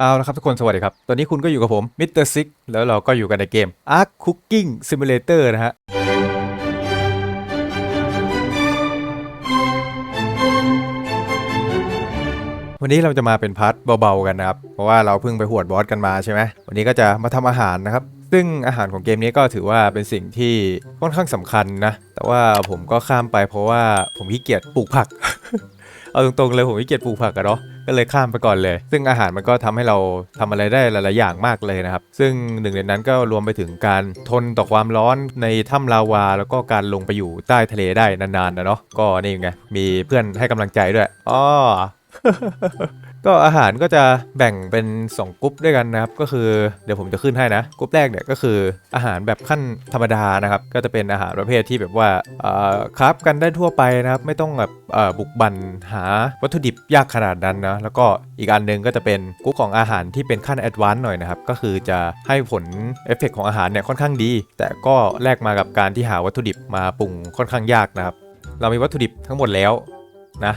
เอาละครับทุกคนสวัสดีครับ ตอนนี้คุณก็อยู่กับผมมิสเตอร์ซิกแล้วเราก็อยู่กันในเกม Ark Cooking Simulator นะฮะ วันนี้เราจะมาเป็นพาร์ทเบาๆกันนะครับ เพราะว่าเราเพิ่งไปหวดบอสกันมาใช่ไหม วันนี้ก็จะมาทำอาหารนะครับ ซึ่งอาหารของเกมนี้ก็ถือว่าเป็นสิ่งที่ค่อนข้างสำคัญนะ แต่ว่าผมก็ข้ามไปเพราะว่าผมขี้เกียจปลูกผัก เอาตรงๆเลยผมขี้เกียจปลูกผักอะเนาะก็เลยข้ามไปก่อนเลย ซึ่งอาหารมันก็ทำให้เราทำอะไรได้หลายๆอย่างมากเลยนะครับ ซึ่งหนึ่งในนั้นก็รวมไปถึงการทนต่อความร้อนในถ้ำลาวา แล้วก็การลงไปอยู่ใต้ทะเลได้นานๆนะเนาะก็นี่ไงมีเพื่อนให้กำลังใจด้วยอ๋อ ก็อาหารก็จะแบ่งเป็น2กรุ๊ปด้วยกันนะครับ ก็คือเดี๋ยวผมจะขึ้นให้นะกรุ๊ปแรกเนี่ยก็คืออาหารแบบขั้นธรรมดานะครับ ก็จะเป็นอาหารประเภทที่แบบว่าเอ่อคราฟกันได้ทั่วไปนะครับ ไม่ต้องแบบเอ่อบุกบันหาวัตถุดิบยากขนาดนั้นนะแล้วก็อีกอันหนึงก็จะเป็นกรุ๊ปของอาหารที่เป็นขั้นแอดวานซ์หน่อยนะครับ ก็คือจะให้ผลเอฟเฟกต์ของอาหารเนี่ยค่อนข้างดี แต่ก็แลกมากับการที่หาวัตถุดิบมาปรุงค่อนข้างยากนะครับ เรามีวัตถุดิบทั้งหมดแล้วนะ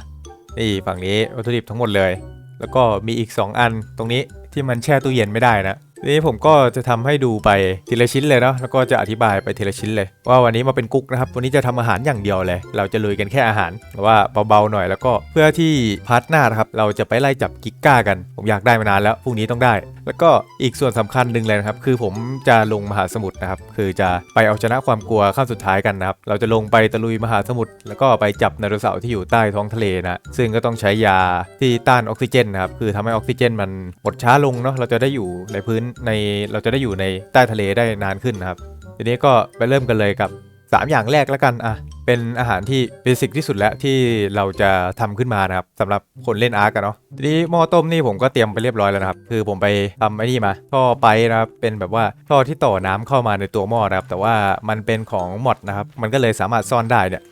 นี่ฝั่งนี้วัตถุดิบทั้งหมดเลย แล้วก็มีอีก 2 อันตรงนี้ที่มันแช่ตู้เย็นไม่ได้นะ นี้ผมก็จะทำให้ดูไปทีละชิ้นเลยเนาะแล้วก็จะอธิบายไปทีละชิ้นเลย ว่าวันนี้มาเป็นกุ๊กนะครับวันนี้จะทำอาหารอย่างเดียวเลย เราจะลุยกันแค่อาหารว่าเบาๆหน่อยแล้วก็เพื่อที่พาร์ทหน้านะครับเราจะไปไล่จับกิกก้ากัน ผมอยากได้มานานแล้วพรุ่งนี้ต้องได้ แล้วก็อีกส่วนสำคัญหนึ่งเลยนะครับคือผมจะลงมหาสมุทรนะครับคือจะไปเอาชนะความกลัวขั้นสุดท้ายกันนะครับเราจะลงไปตะลุยมหาสมุทรแล้วก็ไปจับไดโนเสาร์ที่อยู่ใต้ท้องทะเลนะซึ่งก็ต้องใช้ยาที่ต้านออกซิเจนนะครับคือทำให้ออกซิเจนมันหมดช้าลงเนาะเราจะได้อยู่ในพื้นในเราจะได้อยู่ในใต้ทะเลได้นานขึ้นนะครับทีนี้ก็ไปเริ่มกันเลยกับ 3 อย่างแรกแล้วกันอะเป็นอาหารที่เบสิกที่สุดแล้วที่เราจะทำขึ้นมานะครับสำหรับคนเล่นอาร์กันเนาะทีนี้หม้อต้มนี่ผมก็เตรียมไปเรียบร้อยแล้วนะครับ คือผมไปทำไอ้นี่มาท่อไปนะครับเป็นแบบว่าท่อที่ต่อน้ำเข้ามาในตัวหม้อนะครับ แต่ว่ามันเป็นของมอดนะครับ มันก็เลยสามารถซ่อนได้เนี่ย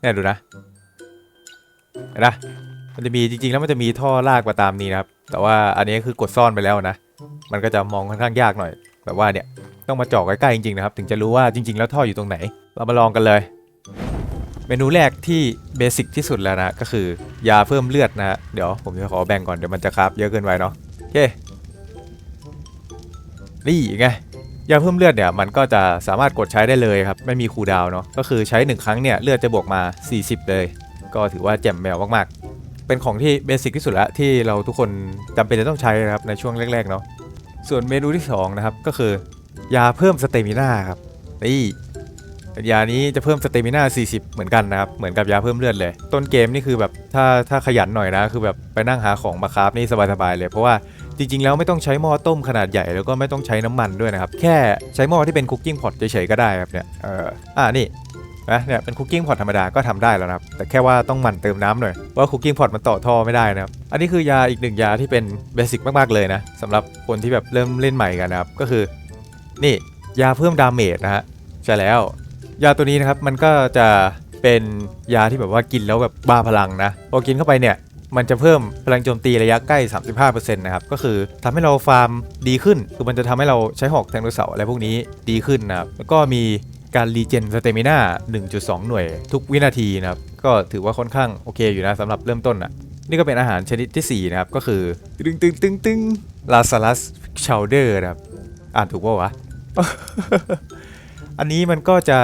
เนี่ยดูนะเห็นนะมันจะมีจริงๆแล้วมันจะมีท่อลากมาตามนี้นะครับ แต่ว่าอันนี้คือกดซ่อนไปแล้วนะ มันก็จะมองค่อนข้างยากหน่อย แบบว่าเนี่ยต้องมาเจาะใกล้ๆจริงๆนะครับ ถึงจะรู้ว่าจริง ๆ แล้วท่ออยู่ตรงไหน เรามาลองกันเลย เมนูแรกที่เบสิกที่สุดแล้วนะก็คือยาเพิ่มเลือดนะฮะเดี๋ยวผมจะขอแบ่งก่อนเดี๋ยวมันจะครับเยอะเกินไปเนาะโอเคนี่ไงยาเพิ่มเลือดเนี่ยมันก็จะสามารถกดใช้ได้เลยครับไม่มีคูลดาวน์เนาะก็คือใช้ 1 ครั้งเนี่ยเลือดจะบวกมา 40 เลย ก็ถือว่าแจ่มแมวมาก เป็นของที่เบสิกที่สุดแล้วที่เราทุกคนจำเป็นจะต้องใช้นะครับในช่วงแรกๆเนาะส่วนเมนูที่สองนะครับก็คือยาเพิ่มสเตมิน่าครับนี่ยานี้จะเพิ่มสเตมิน่า40 เหมือนกันนะครับ เหมือนกับยาเพิ่มเลือดเลย ต้นเกมนี่คือแบบถ้าถ้าขยันหน่อยนะ คือแบบไปนั่งหาของมาคราฟนี่สบายๆเลย เพราะว่าจริงๆ แล้วไม่ต้องใช้หม้อต้มขนาดใหญ่แล้วก็ไม่ต้องใช้น้ำมันด้วยนะครับ แค่ใช้หม้อที่เป็นคุกกิ้งพอตเฉยๆก็ได้ครับเนี่ยเอออ่านี่ นะเนี่ยเป็นคุกกิ้งพอตธรรมดาก็ทำได้แล้วนะครับ แต่แค่ว่าต้องหมั่นเติมน้ำหน่อยว่าคุกกิ้งพอตมันต่อท่อไม่ได้นะครับ อันนี้คือยาอีกหนึ่งยาที่เป็นเบสิกมากๆเลยนะสำหรับคนที่แบบเริ่มเล่นใหม่กันนะครับ ก็คือ นี่ยาเพิ่มดาเมจนะฮะใช่แล้ว ยาตัวนี้นะครับมันก็จะเป็นยาที่แบบว่ากินแล้วแบบบ้าพลังนะพอกินเข้าไปเนี่ยมันจะเพิ่มพลังโจมตีระยะใกล้ 35%นะครับ ก็คือทำให้เราฟาร์มดีขึ้น คือมันจะทำให้เราใช้หอกแทงโดเสาร์อะไรพวกนี้ดีขึ้นนะครับ แล้วก็มี การรีเจนสเตมิน่า1.2 หน่วยทุกวินาทีนะครับ ก็ถือว่าค่อนข้างโอเคอยู่นะสำหรับเริ่มต้นอะ นี่ก็เป็นอาหารชนิดที่ 4 นะครับ ก็คือ ตึงตึงตึงตึงลาซาลัสชาวเดอร์นะครับ อ่านถูกป่าวะ อันนี้มันก็จะ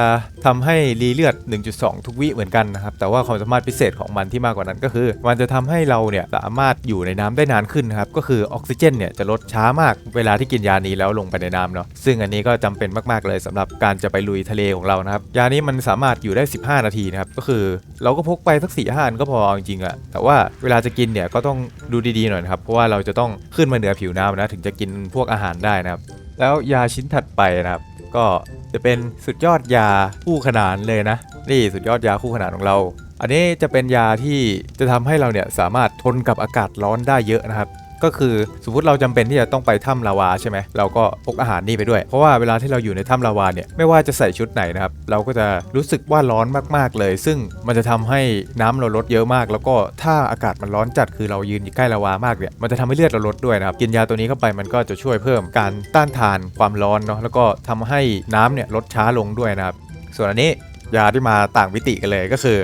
ทำให้รีเลือด 1.2 ทุกวิเหมือนกันนะครับ แต่ว่าความสามารถพิเศษของมันที่มากกว่านั้นก็คือ มันจะทำให้เราเนี่ยสามารถอยู่ในน้ำได้นานขึ้นนะครับ ก็คือออกซิเจนเนี่ยจะลดช้ามากเวลาที่กินยานี้แล้วลงไปในน้ำเนาะ ซึ่งอันนี้ก็จำเป็นมากๆเลยสำหรับการจะไปลุยทะเลของเรานะครับ ยานี้มันสามารถอยู่ได้ 15 นาทีนะครับ ก็คือเราก็พกไปสัก4ี่ห้าอันก็พอจริงๆอะแต่ว่าเวลาจะกินเนี่ยก็ต้องดูดีๆหน่อยครับ เพราะว่าเราจะต้องขึ้นมาเหนือผิวน้ำนะถึงจะกินพวกอาหารได้นะครับ แล้วยาชิ้นถัดไปนะครับ ก็ จะเป็นสุดยอดยาคู่ขนานเลยนะ นี่สุดยอดยาคู่ขนานของเรา อันนี้จะเป็นยาที่จะทำให้เราเนี่ยสามารถทนกับอากาศร้อนได้เยอะนะครับ ก็คือสมมติเราจำเป็นที่จะต้องไปถ้ำลาวาใช่ไหมเราก็พกอาหารนี่ไปด้วย เพราะว่าเวลาที่เราอยู่ในถ้ำลาวาเนี่ยไม่ว่าจะใส่ชุดไหนนะครับเราก็จะรู้สึกว่าร้อนมากๆเลย ซึ่งมันจะทำให้น้ำเราลดเยอะมาก แล้วก็ถ้าอากาศมันร้อนจัดคือเรายืนอยู่ใกล้ลาวามากเนี่ยมันจะทำให้เลือดเราลดด้วยนะครับกินยาตัวนี้เข้าไปมันก็จะช่วยเพิ่มการต้านทานความร้อนเนาะแล้วก็ทำให้น้ำเนี่ยลดช้าลงด้วยนะครับส่วนอันนี้ยาที่มาต่างวิติกันเลยก็คือ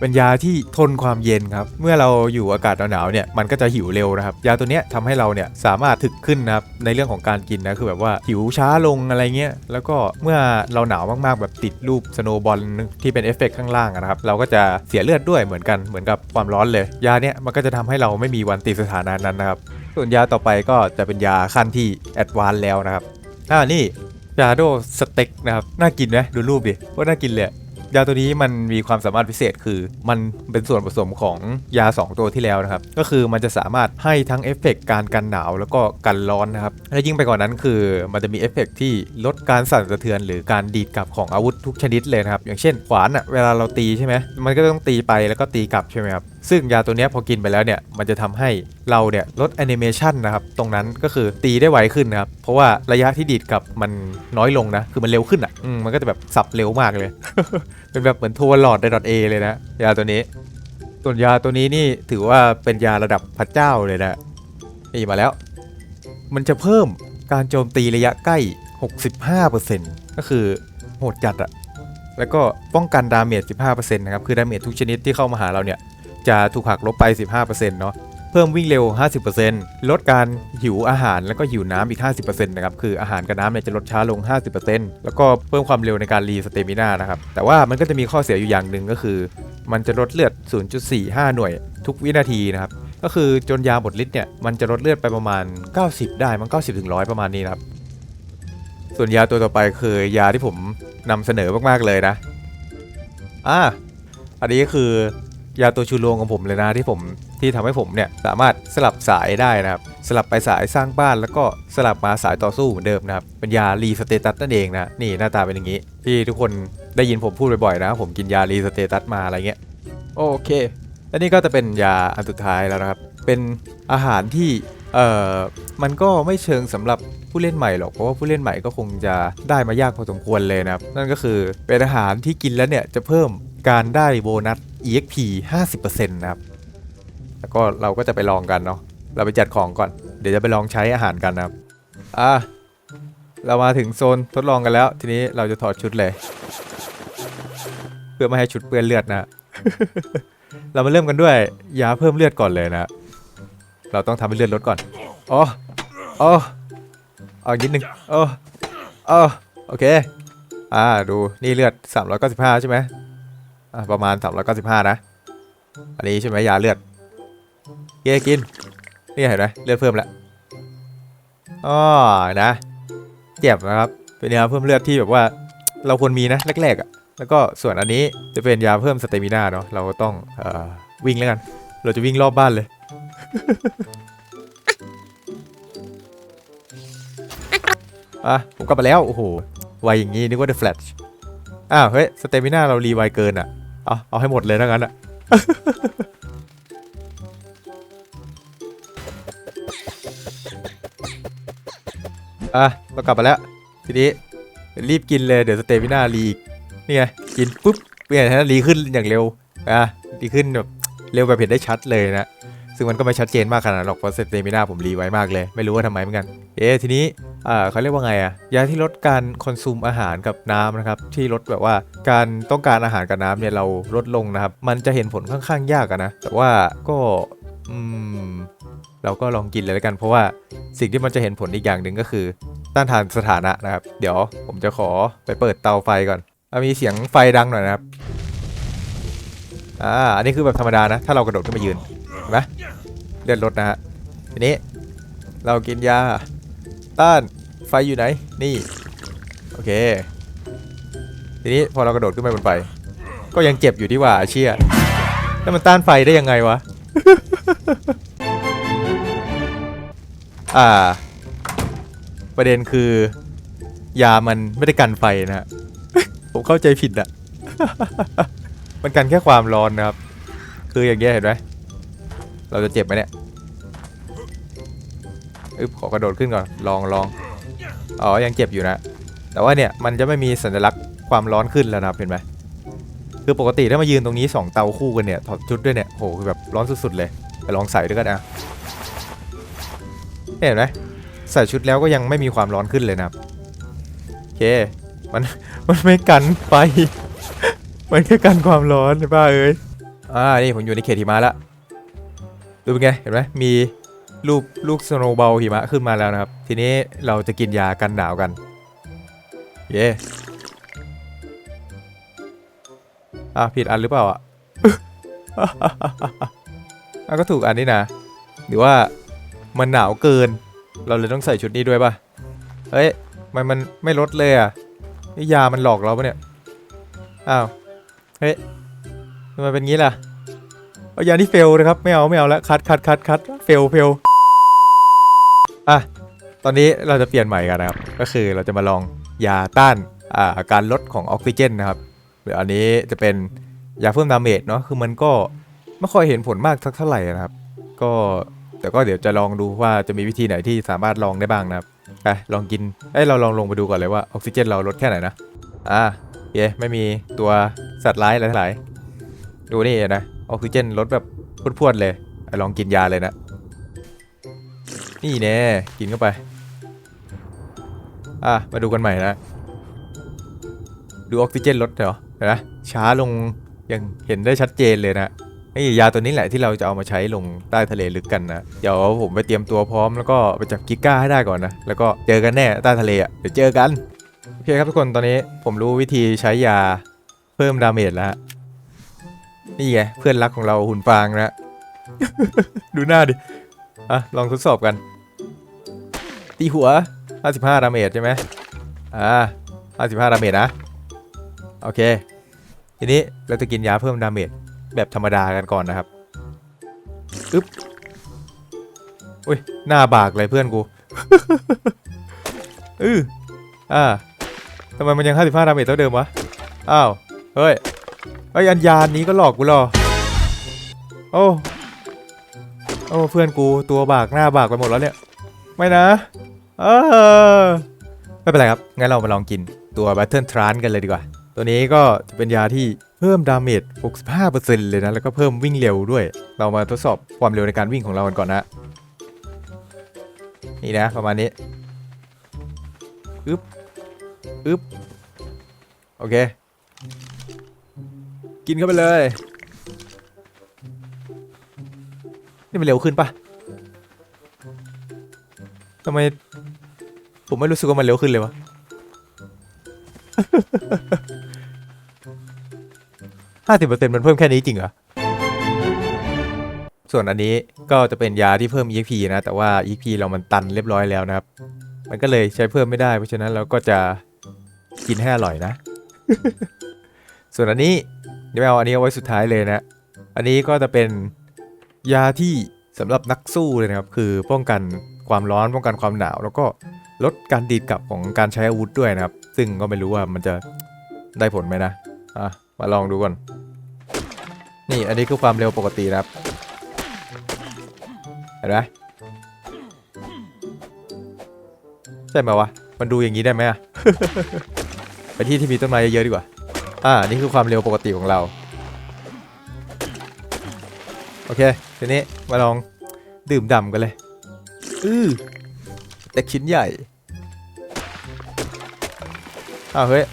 เป็นยาที่ทนความเย็นครับ เมื่อเราอยู่อากาศหนาวๆเนี่ยมันก็จะหิวเร็วนะครับ ยาตัวเนี้ยทำให้เราเนี่ยสามารถถึกขึ้นนะครับในเรื่องของการกินนะคือแบบว่าหิวช้าลงอะไรเงี้ยแล้วก็เมื่อเราหนาวมากๆแบบติดรูปสโนบอลที่เป็นเอฟเฟกต์ข้างล่างนะครับเราก็จะเสียเลือดด้วยเหมือนกันเหมือนกับความร้อนเลย ยาเนี่ยมันก็จะทำให้เราไม่มีวันติดสถานะนั้นนะครับส่วนยาต่อไปก็จะเป็นยาขั้นที่แอดวานแล้วนะครับอ่านี่ยาโดสเต็กนะครับน่ากินไหมดูรูปดิว่าน่ากินเลย ยาตัวนี้มันมีความสามารถพิเศษคือ มันเป็นส่วนผสมของยา 2 ตัวที่แล้วนะครับ ก็คือมันจะสามารถให้ทั้งเอฟเฟกต์การกันหนาวแล้วก็กันร้อนนะครับ และยิ่งไปกว่านนั้นคือมันจะมีเอฟเฟกต์ที่ลดการสั่นสะเทือน หรือการดีดกลับของอาวุธทุกชนิดเลยนะครับ อย่างเช่นขวานอะเวลาเราตีใช่ไหมมันก็ต้องตีไปแล้วก็ตีกลับใช่ไหมครับ ซึ่งยาตัวนี้พอกินไปแล้วเนี่ยมันจะทำให้เราเนี่ยลดแอนิเมชันนะครับตรงนั้นก็คือตีได้ไวขึ้นนะครับเพราะว่าระยะที่ดีดกับมันน้อยลงนะคือมันเร็วขึ้นอะมมันก็จะแบบสับเร็วมากเลย เป็นแบบเหมือนทัวร์หลอดในดอทเอเลยนะยาตัวนี้ส่วนยาตัวนี้นี่ถือว่าเป็นยาระดับพระเจ้าเลยนะนี่มาแล้ว มันจะเพิ่มการโจมตีระยะใกล้ 65%ก็คือโหดจัดอะแล้วก็ป้องกันดาเมจ 15%นะครับ คือดาเมจทุกชนิดที่เข้ามาหาเราเนี่ย จะถูกหักลบไป 15%เนาะเพิ่มวิ่งเร็ว 50%ลดการหิวอาหารแล้วก็หิวน้ำอีก 50%นะครับคืออาหารกับน้ำเนี่ยจะลดช้าลง 50%แล้วก็เพิ่มความเร็วในการรีสเตมินานะครับแต่ว่ามันก็จะมีข้อเสียอยู่อย่างหนึ่งก็คือ มันจะลดเลือด 0.45 หน่วยทุกวินาทีนะครับก็คือจนยาหมดฤทธิ์เนี่ยมันจะลดเลือดไปประมาณ 90 ได้มัน 90ถึง100 ประมาณนี้นะครับส่วนยาตัวต่อไปคือยาที่ผมนำเสนอมากๆเลยนะอ่าอันนี้ก็คือ ยาตัวชูโรงของผมเลยนะที่ผมที่ทำให้ผมเนี่ยสามารถสลับสายได้นะครับ สลับไปสายสร้างบ้านแล้วก็สลับมาสายต่อสู้เหมือนเดิมนะครับเป็นยารีสเตตัสนั่นเองนะนี่หน้าตาเป็นอย่างนี้ ที่ทุกคนได้ยินผมพูดบ่อยๆนะ ผมกินยารีสเตตัสมาอะไรเงี้ยโอเคและนี่ก็จะเป็นยาอันสุดท้ายแล้วนะครับ เป็นอาหารที่เอ่อมันก็ไม่เชิงสำหรับผู้เล่นใหม่หรอกเพราะว่าผู้เล่นใหม่ก็คงจะได้มายากพอสมควรเลยนะครับนั่นก็คือเป็นอาหารที่กินแล้วเนี่ยจะเพิ่ม การได้โบนัส EXP 50%นะครับ แล้วก็เราก็จะไปลองกันเนาะ เราไปจัดของก่อน เดี๋ยวจะไปลองใช้อาหารกันนะครับ อะ เรามาถึงโซนทดลองกันแล้ว ทีนี้เราจะถอดชุดเลย เพื่อไม่ให้ชุดเปื้อนเลือดนะ เรามาเริ่มกันด้วยยาเพิ่มเลือดก่อนเลยนะ เราต้องทำให้เลือดลดก่อน อ๋อ อ๋อเอาอีกนิดนึงโอ้โอ้โอเค อ่า ดู นี่เลือด 395 ใช่ไหม ประมาณ395นะ อันนี้ใช่ไหมยาเลือดเกกิน นี่เห็นไหมเลือดเพิ่มแล้วอ๋อนะ เจ็บนะครับ เป็นยาเพิ่มเลือดที่แบบว่าเราควรมีนะแรกๆอะ แล้วก็ส่วนอันนี้จะเป็นยาเพิ่มสเตมินาเนาะ เราต้องเอ่อวิ่งแล้วกัน เราจะวิ่งรอบบ้านเลย อะ ผมกลับมาแล้ว โอ้โห ไวอย่างงี้นึกว่า The Flash อ้าว เฮ้ย สเตมินาเรารีไวเกินอะ เอาเอาให้หมดเลยถ้างั้นอะอะเรากลับมาแล้ว ทีนี้รีบกินเลยเดี๋ยวสเตมินารีอีกนี่ไงกินปุ๊บเปลี่ยนให้รีขึ้นอย่างเร็วอะดีขึ้นแบบเร็วแบบเห็นได้ชัดเลยนะ ซึ่งมันก็ไม่ชัดเจนมากขนาดนั้นหรอกเพราะสเตมินาผมรีไว้มากเลย ไม่รู้ว่าทำไมเหมือนกัน เอ๊ะทีนี้อ่าเขาเรียกว่าไงอะยาที่ลดการคอนซูมอาหารกับน้ำนะครับ ที่ลดแบบว่าการต้องการอาหารกับน้ำเนี่ยเราลดลงนะครับ มันจะเห็นผลค่อนข้างยากะนะ แต่ว่าก็อืมเราก็ลองกินเลยแล้วกัน เพราะว่าสิ่งที่มันจะเห็นผลอีกอย่างหนึ่งก็คือ ต้านทานสถานะนะครับ เดี๋ยวผมจะขอไปเปิดเตาไฟก่อนอมีเสียงไฟดังหน่อยนะครับอ่าอันนี้คือแบบธรรมดานะ ถ้าเรากระโดดขึ้นมายืน เห็นไหมเลือดลดนะฮะทีนี้เรากินยาต้านไฟอยู่ไหน นี่ โอเค ทีนี้พอเรากระโดดขึ้นไปบนไฟก็ยังเจ็บอยู่ที่ว่าเชี่ยแล้วมันต้านไฟได้ยังไงวะ อ่า ประเด็นคือยามันไม่ได้กันไฟนะฮะ ผมเข้าใจผิดอะมันกันแค่ความร้อนนะครับ คืออย่างเงี้ยเห็นไหม เราจะเจ็บไหมเนี่ยอึบขอกระโดดขึ้นก่อน ลองลองอ๋อ ยังเจ็บอยู่นะ แต่ว่าเนี่ย มันจะไม่มีสัญลักษณ์ความร้อนขึ้นแล้วนะเห็นไหมคือปกติถ้ามายืนตรงนี้ 2 เตาคู่กันเนี่ย ถอดชุดด้วยเนี่ย โห คือแบบร้อนสุดๆเลย ไปลองใส่ด้วยกันอะเห็นไหมใส่ชุดแล้วก็ยังไม่มีความร้อนขึ้นเลยนะครับโอเค มัน มันไม่กันไฟ มันแค่กันความร้อนบ้าเอ้ย อ่า นี่ผมอยู่ในเขตหิมะแล้ว ดูเป็นไง เห็นไหมมีรูปลูกสโนว์บอลหิมะขึ้นมาแล้วนะครับ ทีนี้เราจะกินยากันหนาวกัน เย่อะผิดอันหรือเปล่าอะอะก็ถูกอันนี้นะ หรือว่ามันหนาวเกิน เราเลยต้องใส่ชุดนี้ด้วยป่ะ เฮ้ย มันมันไม่ลดเลยอะ นี่ยามันหลอกเราปะเนี่ย อ้าว เฮ้ยทำไมเป็นงี้ล่ะ เอายาที่เฟลนะครับไม่เอาไม่เอาแล้วคัดคัดคัดคัดเฟลเฟลอะตอนนี้เราจะเปลี่ยนใหม่กันนะครับ ก็คือเราจะมาลองยาต้านอ่าการลดของออกซิเจนนะครับหรืออันนี้จะเป็นยาเพิ่มดาเมจเนาะคือมันก็ไม่ค่อยเห็นผลมากสักเท่าไหร่นะครับ ก็แต่ก็เดี๋ยวจะลองดูว่าจะมีวิธีไหนที่สามารถลองได้บ้างนะครับไปลองกินเอ้เราลองลงไปดูก่อนเลยว่าออกซิเจนเราลดแค่ไหนนะอ่าเย้ไม่มีตัวสัตว์ร้ายอะไรทั้งหลายดูนี่นะ ออกซิเจนลดแบบพรวดๆเลยไอ้ลองกินยาเลยนะ นี่แน่กินเข้าไป อะ มาดูกันใหม่นะ ดูออกซิเจนลดเหรอเห็นไหมช้าลงยังเห็นได้ชัดเจนเลยนะนี่ยาตัวนี้แหละที่เราจะเอามาใช้ลงใต้ทะเลลึกกันนะ เดี๋ยวผมไปเตรียมตัวพร้อมแล้วก็ไปจับกิก้าให้ได้ก่อนนะ แล้วก็เจอกันแน่ใต้ทะเลอะเดี๋ยวเจอกันโอเคครับทุกคนตอนนี้ผมรู้วิธีใช้ยาเพิ่มดาเมจแล้ว นี่ไงเพื่อนรักของเราหุ่นฟางนะ ดูหน้าดิ อะ ลองทดสอบกัน ตีหัว 55ดาเมจใช่ไหมอ่า55ดาเมจนะ โอเค ทีนี้เราจะกินยาเพิ่มดาเมจแบบธรรมดากันก่อนนะครับ อึ๊บอุ้ย หน้าบากเลยเพื่อนกูอืออ่าทำไมมันยัง 55ดาเมจเท่าเดิมวะ อ้าว เฮ้ย ไอ้อันยานนี้ก็หลอกกูหรอ โอ้โอ้เพื่อนกูตัวบากหน้าบากไปหมดแล้วเนี่ย ไม่นะ เออ ไม่เป็นไรครับ งั้นเรามาลองกินตัว Battle Trance กันเลยดีกว่า ตัวนี้ก็จะเป็นยาที่เพิ่มดาเมจ 65%เลยนะ แล้วก็เพิ่มวิ่งเร็วด้วย เรามาทดสอบความเร็วในการวิ่งของเรากันก่อนนะ นี่นะ ประมาณนี้ อึ๊บ อึ๊บ โอเค กินเข้าไปเลย นี่มันเร็วขึ้นปะทำไม ผมไม่รู้สึกว่ามันเร็วขึ้นเลยวะ ห้าสิบเปอร์เซ็นต์มันเพิ่มแค่นี้จริงเหรอ ส่วนอันนี้ก็จะเป็นยาที่เพิ่ม EXP นะ แต่ว่า EXP เรามันตันเรียบร้อยแล้วนะครับ มันก็เลยใช้เพิ่มไม่ได้ เพราะฉะนั้นเราก็จะกินให้อร่อยนะ ส่วนอันนี้ เดี๋ยวเอาอันนี้เอาไว้สุดท้ายเลยนะ อันนี้ก็จะเป็นยาที่สำหรับนักสู้เลยนะครับ คือป้องกันความร้อนป้องกันความหนาว แล้วก็ลดการดีดกลับของการใช้อาวุธด้วยนะครับ ซึ่งก็ไม่รู้ว่ามันจะได้ผลไหมนะอะมาลองดูก่อน นี่อันนี้คือความเร็วปกตินะครับเห็นไหมใช่ไหมวะมันดูอย่างนี้ได้ไหมอะไปที่ที่มีต้นไม้เยอะๆดีกว่า อ่า นี่คือความเร็วปกติของเรา โอเค ทีนี้มาลองดื่มด่ำกันเลย อือแต่ชิ้นใหญ่ อ้าวเฮ้ย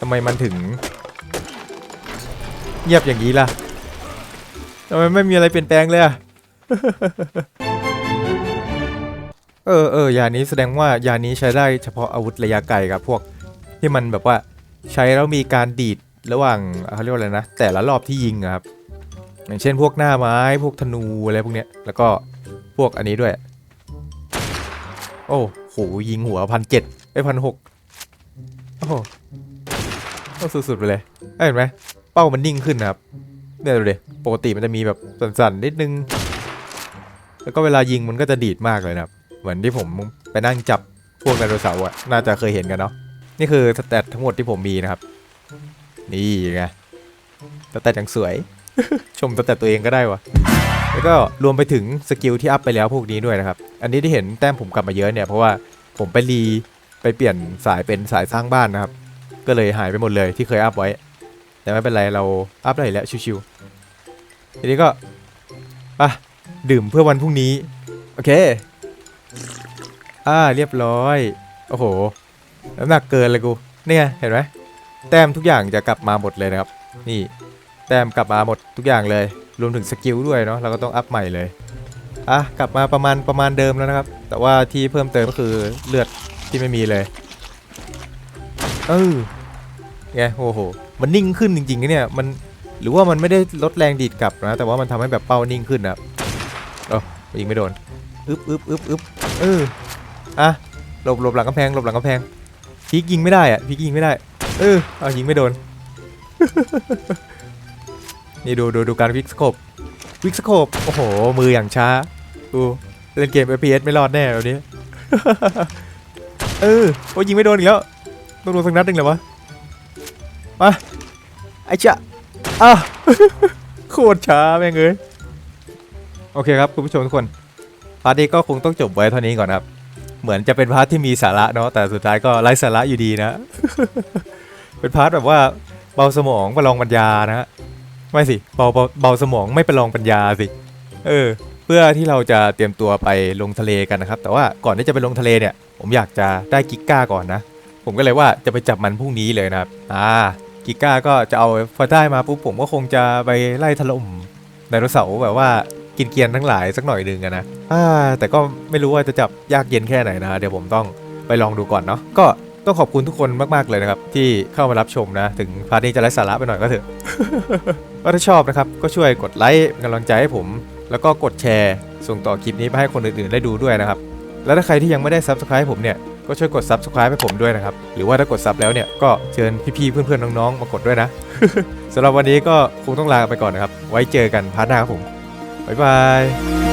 ทำไมมันถึง เงียบอย่างนี้ล่ะ ทำไมไม่มีอะไรเปลี่ยนแปลงเลยอะ เออเออยานี้แสดงว่ายานี้ใช้ได้เฉพาะอาวุธระยะไกลครับพวกที่มันแบบว่าใช้แล้วมีการดีดระหว่างเขาเรียกว่าอะไรนะ แต่ละรอบที่ยิงครับ อย่างเช่นพวกหน้าไม้พวกธนูอะไรพวกเนี้ยแล้วก็พวกอันนี้ด้วย โอ้โหยิงหัวพันเจ็ดไอ้พันหกโอ้โหสุดๆไปเลยเอ้ยเห็นไหมเป้ามันนิ่งขึ้นนะครับเนี่ยดูดิปกติมันจะมีแบบสั่นๆนิดนึง แล้วก็เวลายิงมันก็จะดีดมากเลยนะครับ เหมือนที่ผมไปนั่งจับพวกไดโนเสาร์อะน่าจะเคยเห็นกันเนาะนี่คือสแตททั้งหมดที่ผมมีนะครับ นี่ไงสแตทอย่างสวย ชมสแตทตัวเองก็ได้วะแล้วก็รวมไปถึงสกิลที่อัพไปแล้วพวกนี้ด้วยนะครับ อันนี้ที่เห็นแต้มผมกลับมาเยอะเนี่ยเพราะว่าผมไปรีไปเปลี่ยนสายเป็นสายสร้างบ้านนะครับ ก็เลยหายไปหมดเลยที่เคยอัพไว้ แต่ไม่เป็นไรเราอัพได้แล้วชิวๆทีนี้ก็ไปดื่มเพื่อวันพรุ่งนี้ โอเค อ่าเรียบร้อย โอ้โห น้ำหนักเกินเลยกู เนี่ยเห็นไหมแต้มทุกอย่างจะกลับมาหมดเลยนะครับ นี่ แต้มกลับมาหมดทุกอย่างเลย รวมถึงสกิลด้วยเนาะ เราก็ต้องอัพใหม่เลย อะ กลับมาประมาณประมาณเดิมแล้วนะครับ แต่ว่าที่เพิ่มเติมก็คือเลือดที่ไม่มีเลย เออไงโอ้โห มันนิ่งขึ้นจริงๆนะเนี่ย มัน หรือว่ามันไม่ได้ลดแรงดีดกลับนะ แต่ว่ามันทำให้แบบเป้านิ่งขึ้นนะครับเออยิงไม่โดน อึบอึบอึบอึบเอออะหลบหลบหลังกำแพงหลบหลังกำแพงพีกยิงไม่ได้อะพีกยิงไม่ได้ เออเอายิงไม่โดน นี่ดูดูดูการวิกสโคปวิกสโคปโอ้โห มืออย่างช้าดูเล่นเกม FPS ไม่รอดแน่แบบนี้ เออโอ้ยิงไม่โดนอีกแล้วต้องโดนสักนัดหนึ่งเลยวะมาไอ้เจ้าอ้าวโคตรช้าแม่งเอ้ยโอเคครับ คุณผู้ชมทุกคน พาร์ทนี้ก็คงต้องจบไว้เท่านี้ก่อนครับ เหมือนจะเป็นพาร์ทที่มีสาระเนาะแต่สุดท้ายก็ไร้สาระอยู่ดีนะ เป็นพาร์ทแบบว่าเบาสมองประลองปัญญานะฮะไม่สิเบาเบาเบาสมองไม่ประลองปัญญาสิเออ เพื่อที่เราจะเตรียมตัวไปลงทะเลกันนะครับ แต่ว่าก่อนที่จะไปลงทะเลเนี่ย ผมอยากจะได้กิกก้าก่อนนะ ผมก็เลยว่าจะไปจับมันพรุ่งนี้เลยนะครับอ่ากิกก้าก็จะเอาพอได้มาปุ๊บผมก็คงจะไปไล่ถล่มไดโนเสาร์แบบว่า กินเกรียนทั้งหลายสักหน่อยหนึ่งอะนะอ่าแต่ก็ไม่รู้ว่าจะจับยากเย็นแค่ไหนนะ เดี๋ยวผมต้องไปลองดูก่อนเนาะก็ต้องขอบคุณทุกคนมากๆเลยนะครับ ที่เข้ามารับชมนะ ถึงพาร์ทนี้จะไร้สาระไปหน่อยก็เถอะก็ถ้าชอบนะครับ ก็ช่วยกดไลค์เป็นกำลังใจให้ผม แล้วก็กดแชร์ส่งต่อคลิปนี้ไปให้คนอื่นๆได้ดูด้วยนะครับ แล้วถ้าใครที่ยังไม่ได้ subscribe ผมเนี่ยก็ช่วยกด subscribe ให้ผมด้วยนะครับ หรือว่าถ้ากด sub แล้วเนี่ยก็เชิญพี่ๆเพื่อนๆน้องๆมากดด้วยนะสำหรับวันนี้ก็คงต้องลาไปก่อนนะครับ ไว้เจอกันพาร์ทหน้าครับผม บ๊ายบาย